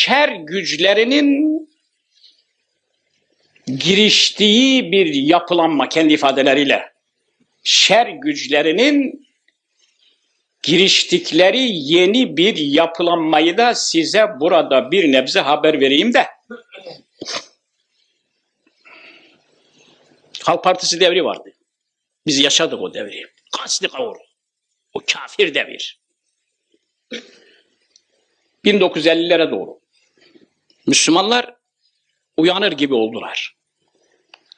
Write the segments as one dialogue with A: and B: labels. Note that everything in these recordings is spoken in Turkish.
A: şer güçlerinin giriştiği bir yapılanma kendi ifadeleriyle şer güçlerinin giriştikleri yeni bir yapılanmayı da size burada bir nebze haber vereyim de. Halk Partisi devri vardı. Biz yaşadık o devri. Kaslı kavur. O kafir devir. 1950'lere doğru. Müslümanlar uyanır gibi oldular.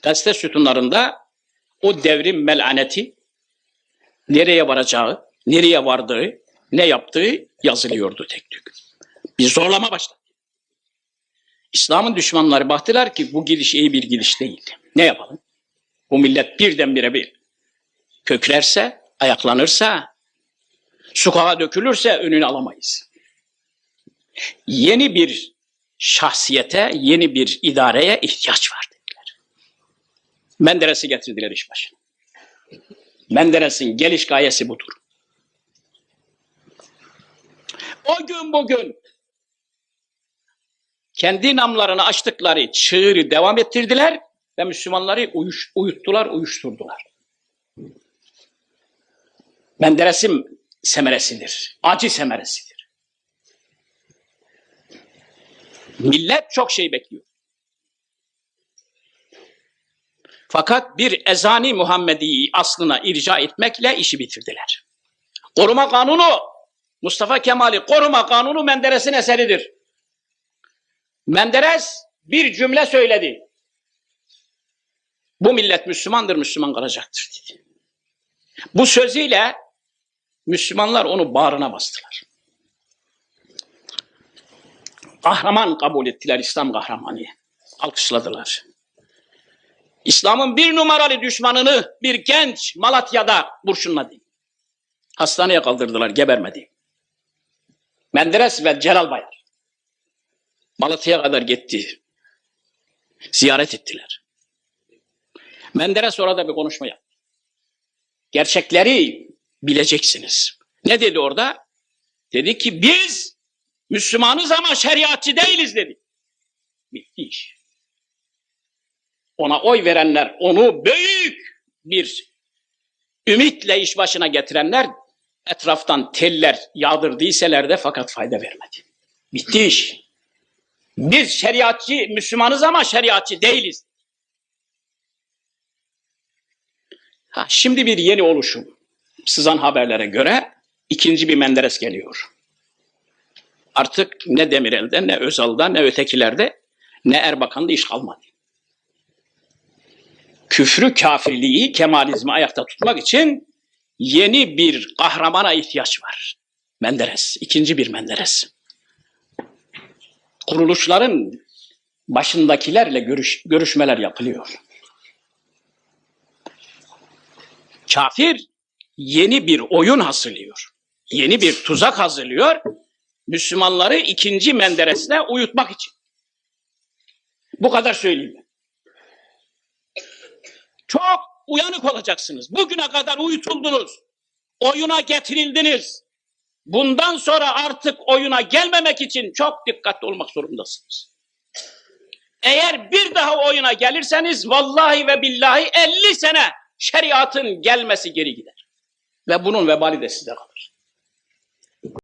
A: Gazete sütunlarında o devrin melaneti nereye varacağı, nereye vardığı, ne yaptığı yazılıyordu tek tük. Bir zorlama başladı. İslam'ın düşmanları baktılar ki bu gidiş iyi bir gidiş değil. Ne yapalım? Bu millet birdenbire bir köklerse, ayaklanırsa, sokağa dökülürse önünü alamayız. Yeni bir şahsiyete, yeni bir idareye ihtiyaç var dediler. Menderes'i getirdiler iş başına. Menderes'in geliş gayesi budur. O gün bugün kendi namlarını açtıkları çığırı devam ettirdiler ve Müslümanları uyuş, uyuttular, uyuşturdular. Menderes'in semeresidir, acı semeresidir. Millet çok şey bekliyor. Fakat bir ezani Muhammedi aslına irca etmekle işi bitirdiler. Koruma kanunu, Mustafa Kemal'i koruma kanunu Menderes'in eseridir. Menderes bir cümle söyledi. Bu millet Müslümandır, Müslüman kalacaktır dedi. Bu sözüyle Müslümanlar onu bağrına bastılar. Kahraman kabul ettiler İslam kahramanı. Alkışladılar. İslam'ın bir numaralı düşmanını bir genç Malatya'da kurşunladı. Hastaneye kaldırdılar, gebermedi. Menderes ve Celal Bayar. Malatya'ya kadar gitti. Ziyaret ettiler. Menderes orada bir konuşma yaptı. Gerçekleri bileceksiniz. Ne dedi orada? Dedi ki biz Müslümanız ama şeriatçı değiliz dedi. Bitti iş. Ona oy verenler, onu büyük bir ümitle iş başına getirenler etraftan teller yağdırdıyseler de fakat fayda vermedi. Bitti iş. Biz şeriatçı Müslümanız ama şeriatçı değiliz. Ha, şimdi bir yeni oluşum. Sızan haberlere göre ikinci bir Menderes geliyor. Artık ne Demirel'de, ne Özal'da, ne ötekilerde, ne Erbakan'da iş kalmadı. Küfrü, kafirliği, Kemalizmi ayakta tutmak için yeni bir kahramana ihtiyaç var. Menderes, ikinci bir Menderes. Kuruluşların başındakilerle görüş, görüşmeler yapılıyor. Kafir yeni bir oyun hazırlıyor. Yeni bir tuzak hazırlıyor. Müslümanları ikinci Menderes'le uyutmak için. Bu kadar söyleyeyim. ben. Çok uyanık olacaksınız. Bugüne kadar uyutuldunuz. Oyuna getirildiniz. Bundan sonra artık oyuna gelmemek için çok dikkatli olmak zorundasınız. Eğer bir daha oyuna gelirseniz vallahi ve billahi 50 sene şeriatın gelmesi geri gider. Ve bunun vebali de size kalır.